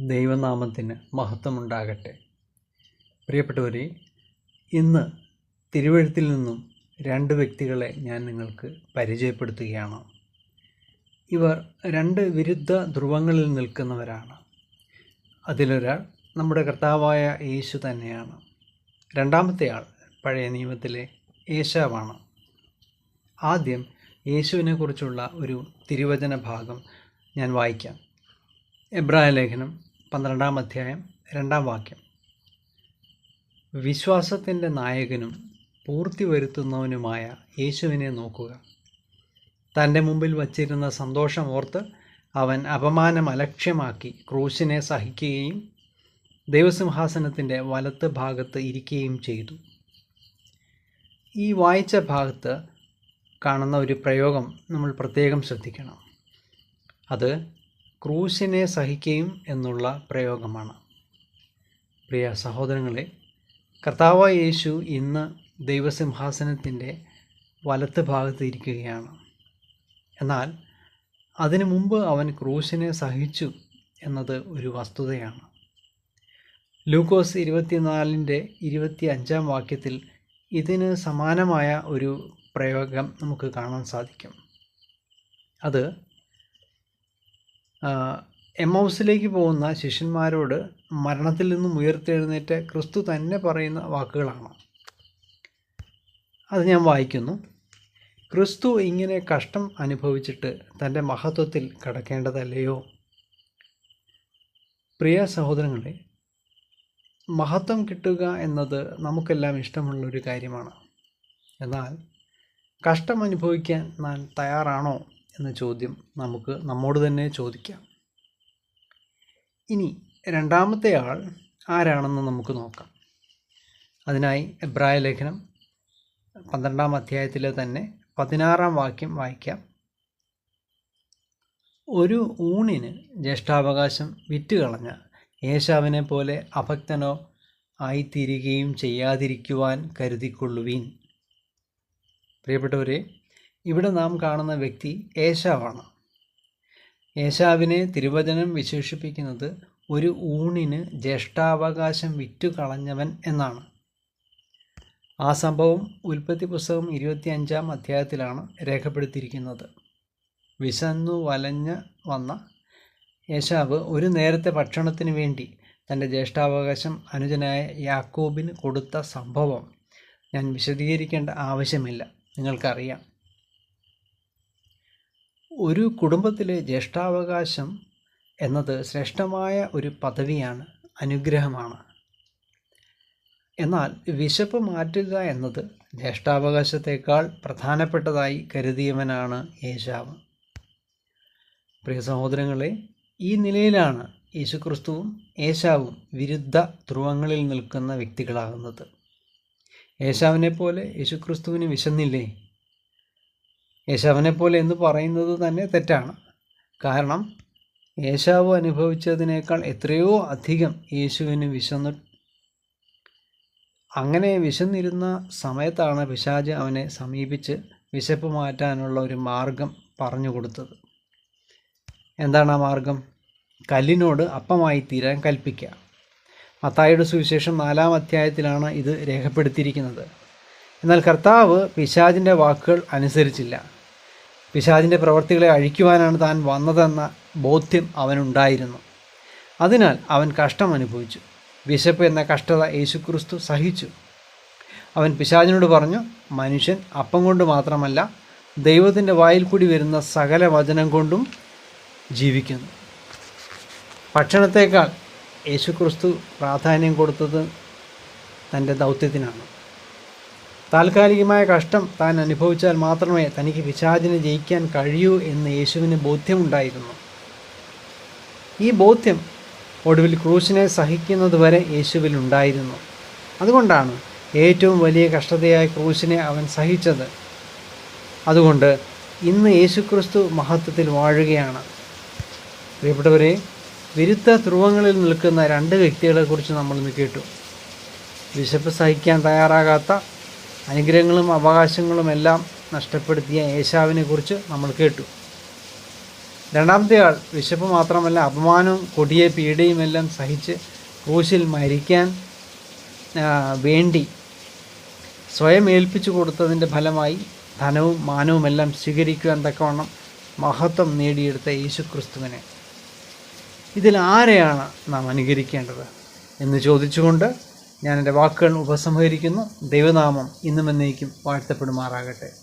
ദൈവനാമത്തിന് മഹത്വമുണ്ടാകട്ടെ. പ്രിയപ്പെട്ടവരെ ഇന്ന് തിരുവഴുത്തിൽ നിന്നും രണ്ട് വ്യക്തികളെ ഞാൻ നിങ്ങൾക്ക് പരിചയപ്പെടുത്തുകയാണ്. ഇവർ രണ്ട് വിരുദ്ധ ധ്രുവങ്ങളിൽ നിൽക്കുന്നവരാണ്. അതിലൊരാൾ നമ്മുടെ കർത്താവായ യേശു തന്നെയാണ്. രണ്ടാമത്തെ ആൾ പഴയ നിയമത്തിലെ യേശാവാണ് ആദ്യം യേശുവിനെക്കുറിച്ചുള്ള ഒരു തിരുവചന ഭാഗം ഞാൻ വായിക്കാം. എബ്രായ ലേഖനം പന്ത്രണ്ടാം അധ്യായം രണ്ടാം വാക്യം. വിശ്വാസത്തിന്റെ നായകനും പൂർത്തി വരുത്തുന്നവനുമായ യേശുവിനെ നോക്കുക. തന്റെ മുമ്പിൽ വച്ചിരുന്ന സന്തോഷം ഓർത്ത് അവൻ അപമാനം അലക്ഷ്യമാക്കി ക്രൂശിനെ സഹിക്കുകയും ദൈവസിംഹാസനത്തിന്റെ വലത്ത് ഭാഗത്ത് ഇരിക്കുകയും ചെയ്തു. ഈ വായിച്ച ഭാഗത്ത് കാണുന്ന ഒരു പ്രയോഗം നമ്മൾ പ്രത്യേകം ശ്രദ്ധിക്കണം. അത് ക്രൂശിനെ സഹിക്കുകയും എന്നുള്ള പ്രയോഗമാണ്. പ്രിയ സഹോദരങ്ങളെ കർത്താവായ യേശു ഇന്ന് ദൈവസിംഹാസനത്തിന്റെ വലത്ത് ഭാഗത്ത് ഇരിക്കുകയാണ്. എന്നാൽ അതിനു മുമ്പ് അവൻ ക്രൂശിനെ സഹിച്ചു എന്നത് ഒരു വസ്തുതയാണ്. ലൂക്കോസ് ഇരുപത്തിനാലിന്റെ ഇരുപത്തി അഞ്ചാം വാക്യത്തിൽ ഇതിന് സമാനമായ ഒരു പ്രയോഗം നമുക്ക് കാണാൻ സാധിക്കും. അത് എം ഹൗസിലേക്ക് പോകുന്ന ശിഷ്യന്മാരോട് മരണത്തിൽ നിന്നും ഉയർത്തെഴുന്നേറ്റ ക്രിസ്തു തന്നെ പറയുന്ന വാക്കുകളാണ്. അത് ഞാൻ വായിക്കുന്നു. ക്രിസ്തു ഇങ്ങനെ കഷ്ടം അനുഭവിച്ചിട്ട് തന്റെ മഹത്വത്തിൽ കടക്കേണ്ടതല്ലയോ? പ്രിയ സഹോദരങ്ങളെ മഹത്വം കിട്ടുക എന്നത് നമുക്കെല്ലാം ഇഷ്ടമുള്ളൊരു കാര്യമാണ്. എന്നാൽ കഷ്ടം അനുഭവിക്കാൻ ഞാൻ തയ്യാറാണോ? എന്ന ചോദ്യം നമുക്ക് നമ്മോട് തന്നെ ചോദിക്കാം. ഇനി രണ്ടാമത്തെ ആൾ ആരാണെന്ന് നമുക്ക് നോക്കാം. അതിനായി എബ്രായ ലേഖനം പന്ത്രണ്ടാം അധ്യായത്തിലെ തന്നെ പതിനാറാം വാക്യം വായിക്കാം. ഒരു ഊണിന് ജ്യേഷ്ഠാവകാശം വിറ്റുകളഞ്ഞ യേശാവിനെ പോലെ അഭക്തനോ ആയിത്തീരുകയും ചെയ്യാതിരിക്കുവാൻ കരുതിക്കൊള്ളുവീൻ. പ്രിയപ്പെട്ടവരെ ഇവിടെ നാം കാണുന്ന വ്യക്തി ഏശാവാണ്. ഏശാവിനെ തിരുവചനം വിശേഷിപ്പിക്കുന്നത് ഒരു ഊണിന് ജ്യേഷ്ഠാവകാശം വിറ്റുകളഞ്ഞവൻ എന്നാണ്. ആ സംഭവം ഉൽപ്പത്തി പുസ്തകം ഇരുപത്തിയഞ്ചാം അധ്യായത്തിലാണ് രേഖപ്പെടുത്തിയിരിക്കുന്നത്. വിശന്നു വലഞ്ഞ് വന്ന യേശാവ് ഒരു നേരത്തെ ഭക്ഷണത്തിന് വേണ്ടി തന്റെ ജ്യേഷ്ഠാവകാശം അനുജനായ യാക്കോബിന് കൊടുത്ത സംഭവം ഞാൻ വിശദീകരിക്കേണ്ട ആവശ്യമില്ല. നിങ്ങൾക്കറിയാം. ഒരു കുടുംബത്തിലെ ജ്യേഷ്ഠാവകാശം എന്നത് ശ്രേഷ്ഠമായ ഒരു പദവിയാണ് അനുഗ്രഹമാണ്. എന്നാൽ വിശപ്പ് മാറ്റുക എന്നത് ജ്യേഷ്ഠാവകാശത്തേക്കാൾ പ്രധാനപ്പെട്ടതായി കരുതിയവനാണ് യേശാവ്. പ്രിയ സഹോദരങ്ങളെ ഈ നിലയിലാണ് യേശുക്രിസ്തുവും യേശാവും വിരുദ്ധ ധ്രുവങ്ങളിൽ നിൽക്കുന്ന വ്യക്തികളാകുന്നത്. യേശാവിനെ പോലെ യേശുക്രിസ്തുവിന് വിശന്നില്ലേ? യേശാവിനെ പോലെ എന്ന് പറയുന്നത് തന്നെ തെറ്റാണ്. കാരണം യേശാവ് അനുഭവിച്ചതിനേക്കാൾ എത്രയോ അധികം യേശുവിന് വിശന്നു അങ്ങനെ വിശന്നിരുന്ന സമയത്താണ് പിശാജ് അവനെ സമീപിച്ച് വിശപ്പ് മാറ്റാനുള്ള ഒരു മാർഗം പറഞ്ഞു കൊടുത്തത്. എന്താണ് ആ മാർഗം? കല്ലിനോട് അപ്പമായി തീരാൻ കൽപ്പിക്കുക. മത്തായുടെ സുവിശേഷം നാലാം അധ്യായത്തിലാണ് ഇത് രേഖപ്പെടുത്തിയിരിക്കുന്നത്. എന്നാൽ കർത്താവ് പിശാജിന്റെ വാക്കുകൾ അനുസരിച്ചില്ല. പിശാജിന്റെ പ്രവർത്തികളെ അഴിക്കുവാനാണ് താൻ വന്നതെന്ന ബോധ്യം അവനുണ്ടായിരുന്നു. അതിനാൽ അവൻ കഷ്ടം അനുഭവിച്ചു. വിശപ്പ് എന്ന കഷ്ടത യേശുക്രിസ്തു സഹിച്ചു. അവൻ പിശാജിനോട് പറഞ്ഞു മനുഷ്യൻ അപ്പം കൊണ്ട് മാത്രമല്ല ദൈവത്തിന്റെ വായിൽ കൂടി വരുന്ന സകല വചനം കൊണ്ടും ജീവിക്കുന്നു. ഭക്ഷണത്തേക്കാൾ യേശുക്രിസ്തു പ്രാധാന്യം കൊടുത്തത് തന്റെ ദൗത്യത്തിനാണ്. താൽക്കാലികമായ കഷ്ടം താൻ അനുഭവിച്ചാൽ മാത്രമേ തനിക്ക് പിശാചിനെ ജയിക്കാൻ കഴിയൂ എന്ന് യേശുവിന് ബോധ്യമുണ്ടായിരുന്നു. ഈ ബോധ്യം ഒടുവിൽ ക്രൂശിനെ സഹിക്കുന്നതുവരെ യേശുവിൽ ഉണ്ടായിരുന്നു. അതുകൊണ്ടാണ് ഏറ്റവും വലിയ കഷ്ടതയായ ക്രൂശിനെ അവൻ സഹിച്ചത്. അതുകൊണ്ട് ഇന്ന് യേശുക്രിസ്തു മഹത്വത്തിൽ വാഴുകയാണ്. പ്രിയപ്പെട്ടവരെ വിരുദ്ധ ധ്രുവങ്ങളിൽ നിൽക്കുന്ന രണ്ട് വ്യക്തികളെക്കുറിച്ച് നമ്മളിന്ന് കേട്ടു. വിശപ്പ് സഹിക്കാൻ തയ്യാറാകാത്ത അനുഗ്രഹങ്ങളും അവകാശങ്ങളും എല്ലാം നഷ്ടപ്പെടുത്തിയ ഏശാവിനെക്കുറിച്ച് കുറിച്ച് നമ്മൾ കേട്ടു. രണ്ടാമത്തെ ആൾ വിശപ്പ് മാത്രമല്ല അപമാനവും കൊടിയ പീഡയും എല്ലാം സഹിച്ച് ക്രൂശിൽ മരിക്കാൻ വേണ്ടി സ്വയം ഏൽപ്പിച്ചു കൊടുത്തതിന്റെ ഫലമായി ധനവും മാനവും എല്ലാം സ്വീകരിക്കുവാൻ തക്കവണ്ണം മഹത്വം നേടിയെടുത്ത യേശുക്രിസ്തുവിനെ. ഇതിൽ ആരെയാണ് നാം അനുകരിക്കേണ്ടത് എന്ന് ചോദിച്ചുകൊണ്ട് ഞാൻ എന്റെ വാക്കുകൾ ഉപസംഹരിക്കുന്നു. ദൈവനാമം ഇന്നും എന്നേക്കും വാഴ്ത്തപ്പെടുമാറാകട്ടെ.